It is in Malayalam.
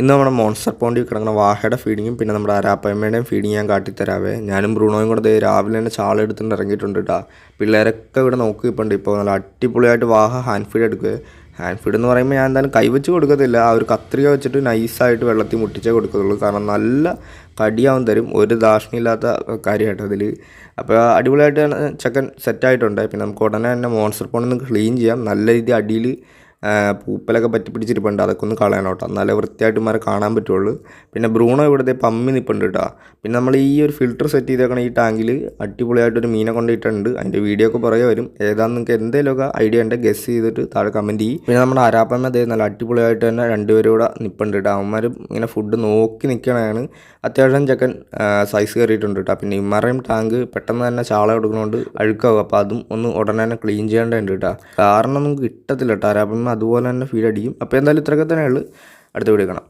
ഇന്ന് നമ്മുടെ മോൺസ്റ്റർ പോണ്ടി കിടക്കുന്ന വാഹയുടെ ഫീഡിങ്ങും പിന്നെ നമ്മുടെ അരാപ്പയമ്മയുടെയും ഫീഡിങ് ഞാൻ കാട്ടിത്തരാവേ. ഞാനും ബ്രൂണോയും കൂടെ രാവിലെ തന്നെ ചാള എടുത്തിട്ട് ഇറങ്ങിയിട്ടുണ്ട് കേട്ടോ പിള്ളേരൊക്കെ ഇവിടെ നോക്കി ഇപ്പുണ്ട് ഇപ്പോൾ നല്ല അടിപൊളിയായിട്ട് വാഹ ഹാൻഡ് ഫീഡ് എടുക്കുക ഹാൻഡ് ഫീഡ് എന്ന് പറയുമ്പോൾ ഞാൻ എന്തായാലും കൈവച്ച് കൊടുക്കത്തില്ല. ആ ഒരു കത്രിക വെച്ചിട്ട് നൈസായിട്ട് വെള്ളത്തിൽ മുട്ടിച്ചേ കൊടുക്കത്തുള്ളൂ. കാരണം നല്ല കടിയാവും തരും. ഒരു ദാഷ്ണിയില്ലാത്ത കാര്യമായിട്ട് അതിൽ അപ്പോൾ അടിപൊളിയായിട്ട് ചെക്കൻ സെറ്റായിട്ടുണ്ട് പിന്നെ നമുക്ക് ഉടനെ തന്നെ മോൺസ്റ്റർ പോണ്ടിൽ നിന്ന് ക്ലീൻ ചെയ്യാം. നല്ല രീതിയിൽ അടിയിൽ പൂപ്പലൊക്കെ പറ്റി പിടിച്ചിരിപ്പുണ്ട്. അതൊക്കെ ഒന്ന് കളയണം കേട്ടോ എന്നാലേ വൃത്തിയായിട്ട് മാറി കാണാൻ പറ്റുള്ളൂ. പിന്നെ ബ്രൂണോ ഇവിടുത്തെ പമ്മി നിൽപ്പുണ്ട് കേട്ടോ പിന്നെ നമ്മൾ ഈ ഒരു ഫിൽറ്റർ സെറ്റ് ചെയ്തേക്കണ ഈ ടാങ്കിൽ അടിപൊളിയായിട്ടൊരു മീനെ കൊണ്ടിട്ടുണ്ട് അതിന്റെ വീഡിയോ ഒക്കെ പുറകെ വരും. ഏതാണെന്ന് നിങ്ങൾക്ക് എന്തെങ്കിലുമൊക്കെ ഐഡിയ ഉണ്ട് ഗസ് ചെയ്തിട്ട് താഴെ കമന്റ് ചെയ്യും. പിന്നെ നമ്മുടെ അരാപ്പമ്മ അതേ നല്ല അടിപൊളിയായിട്ട് തന്നെ രണ്ടുപേരും കൂടെ നിൽപ്പുണ്ട് കേട്ടോ അവന്മാർ ഇങ്ങനെ ഫുഡ് നോക്കി നിൽക്കണതാണ് അത്യാവശ്യം ചെക്കൻ സൈസ് കയറിയിട്ടുണ്ട് കേട്ടോ പിന്നെ ഇമ്മറയും ടാങ്ക് പെട്ടെന്ന് തന്നെ ചാള കൊടുക്കുന്നതുകൊണ്ട് അഴുക്കാവും. അപ്പോൾ അതും ഒന്ന് ഉടനെ തന്നെ ക്ലീൻ ചെയ്യേണ്ടതുണ്ട് കേട്ടോ കാരണം നമുക്ക് കിട്ടത്തില്ല കേട്ടോ അരാപ്പമ്മ അതുപോലെ തന്നെ ഫീഡ് അടിക്കും. അപ്പോൾ എന്തായാലും ഇത്രയൊക്കെ തന്നെയുള്ളൂ. അടുത്ത വീഡിയോ കാണാം.